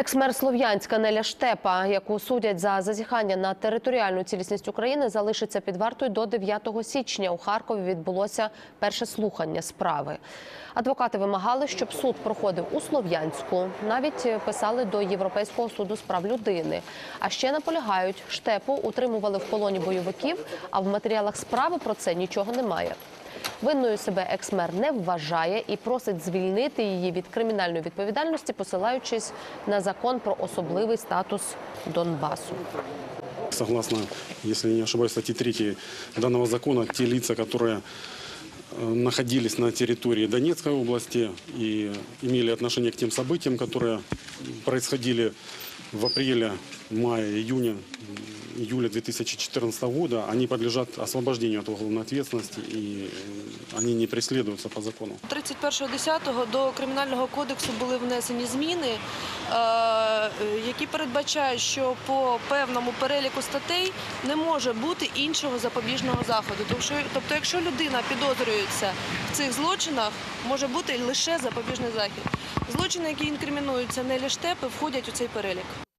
Екс-мер Слов'янська Неля Штепа, яку судять за зазіхання на територіальну цілісність України, залишиться під вартою до 9 січня. У Харкові відбулося перше слухання справи. Адвокати вимагали, щоб суд проходив у Слов'янську. Навіть писали до Європейського суду з прав людини. А ще наполягають, штепу утримували в полоні бойовиків, а в матеріалах справи про це нічого немає. Винною себе екс-мер не вважає і просить звільнити її від кримінальної відповідальності, посилаючись на закон про особливий статус Донбасу. Согласно, если не ошибаюсь, статьи 3 данного закона, те лица, которые э, находились на территории Донецкой области и имели отношение к тем событиям, которые происходили в апреле, мае, июне, июля 2014 года, они подлежат освобождению от уголовной ответственности и э, они не преследуются по закону. 31.10 до Кримінального кодексу були внесені зміни, е, які передбачають, що по певному переліку статей не може бути іншого запобіжного заходу. Тобто, що- якщо людина підозрюється в цих злочинах, може бути лише запобіжний захід. Злочини, які інкримінуються Нелі Штепи, входять у цей перелік.